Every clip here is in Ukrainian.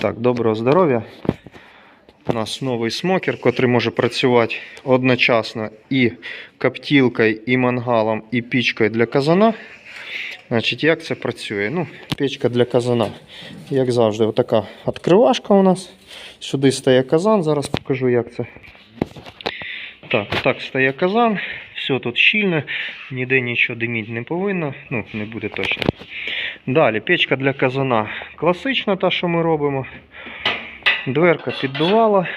Так, доброго здоров'я. У нас новий смокер, котрий може працювати одночасно і коптілкою, і мангалом, і пічкою для казана. Значить, як це працює? Ну, печка для казана. Як завжди, отака відкривашка у нас. Сюди стає казан, зараз покажу, як це. Так, так стає казан. Все тут щільно, ніде нічого диміть не повинно, ну, не буде точно. Далі, печка для казана. Класична та, що ми робимо. Дверка піддувала.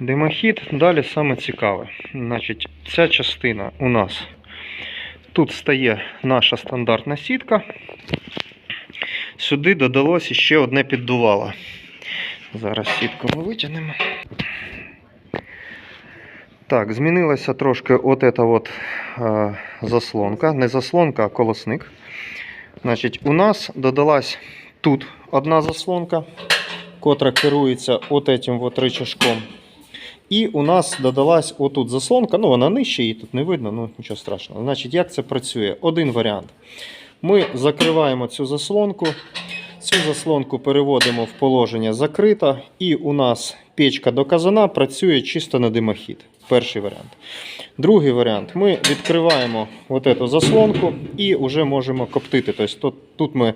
Димохід. Далі саме цікаве. Значить, ця частина у нас тут стає наша стандартна сітка. Сюди додалось ще одне піддувало. Зараз сітку ми витягнемо. Так, змінилася трошки от эта от е, заслонка. Не заслонка, а колосник. Значить, у нас додалась тут одна заслонка, котра керується от этим вот рычажком. І у нас додалась отут заслонка, ну вона нижче, її тут не видно, ну нічого страшного. Значить, як це працює? Один варіант. Ми закриваємо цю заслонку, цю заслонку переводимо в положення закрита, і у нас печка до казана працює чисто на димохід. Перший варіант. Другий варіант. Ми відкриваємо от эту заслонку і вже можемо коптити. Тобто тут, тут ми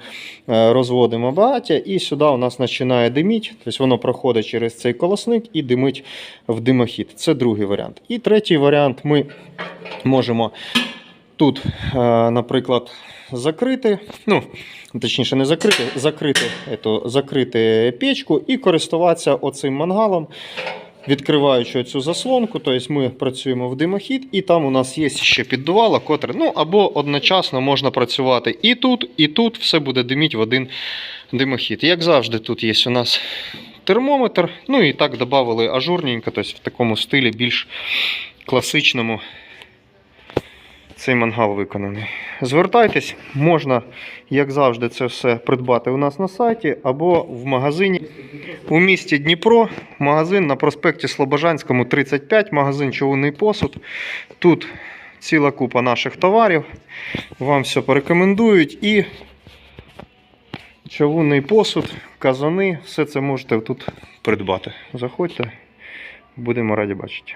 е, розводимо багаття, і сюди у нас починає диміть. Тобто воно проходить через цей колосник і димить в димохід. Це другий варіант. І третій варіант ми можемо тут, е, наприклад, закрити, ну, точніше, не закрити, закрити, ету, закрити печку і користуватися оцим мангалом. Відкриваючи цю заслонку, тобто ми працюємо в димохід, і там у нас є ще піддувало, котре, ну або одночасно можна працювати і тут, і тут, все буде диміть в один димохід. Як завжди, тут є у нас термометр, ну і так додали ажурненько, тобто в такому стилі більш класичному цей мангал виконаний. Звертайтесь, можна, як завжди, це все придбати у нас на сайті або в магазині у місті Дніпро. Магазин на проспекті Слобожанському 35, магазин Човунний посуд. Тут ціла купа наших товарів. Вам все порекомендують. І човунний посуд, казани, все це можете тут придбати. Заходьте, будемо раді бачити.